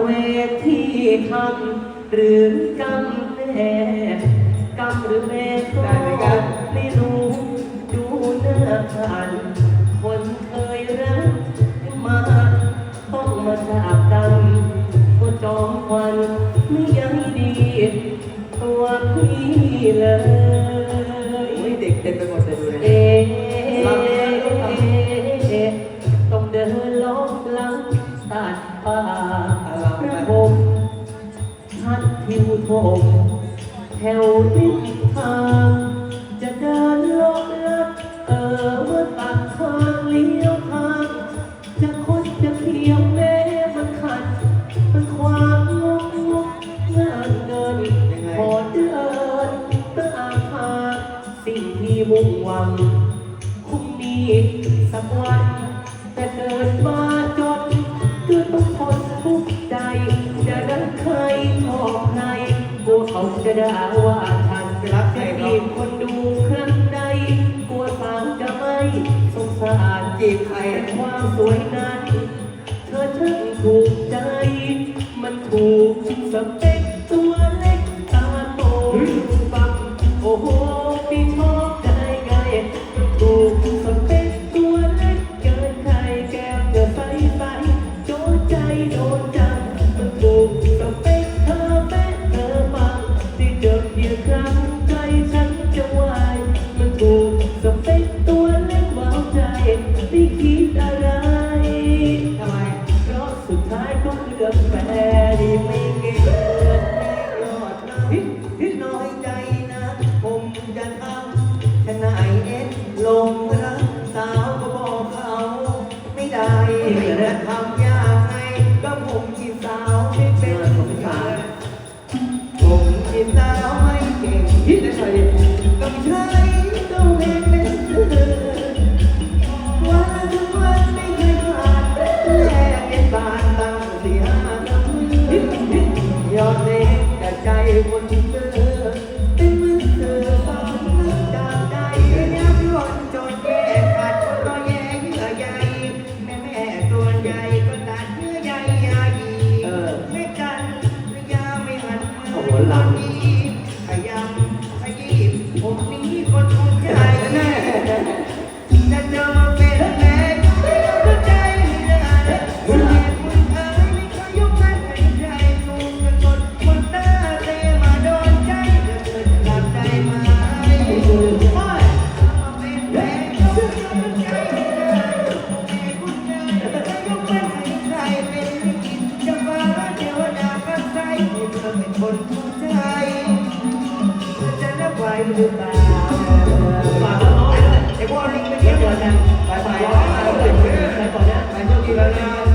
เวทีคำหรือกำแน่กำหรือแม่ก็ไม่รู้ดูหน้าขันคนเคยรักมาต้องมาจากกันก็จอมควันไม่ยังดี ตัวพี่เลย ดทิวทมแถวริมทาง จะเดินลอดลัดเออว่าตัดทางเลี้ยวทาง จะคดจะเขียวแม้มันขัด มันความงกงกงานเงินพอเดินตามทาสิ่งที่มุ่งหวัง คงมีสักวันแต่เกิดมา กลัวเขาจะด่าว่าฉันรักแค่อีบคนดูครั้งใดกลัวสาวจะไม่สงสารจีบใครความสวยนั้น เธอช่างถูกใจ มันถูกสเปคตัวเล็ก ได้จะทำยังไงก็ผมจีบสาวไม่เป็นผมขายผมจีบสาวไม่เก่งพิษได้หน่อยดิก็ไม่ใช่ต้องเห็นเป็นเธอวันทุกวันไม่เคยผ่านแลกเป็นบานตั้งสี่ห้าน้ำยอดเล็กแต่ใจคนเจอ มือตอนนี้ขยำ ไว้หรือเปล่านิ่งไม่เดี๋เกี่ยยววเจอกักันนไปไปไปก่อนนะไปก่อนนะไปโชคดีแล้วนะ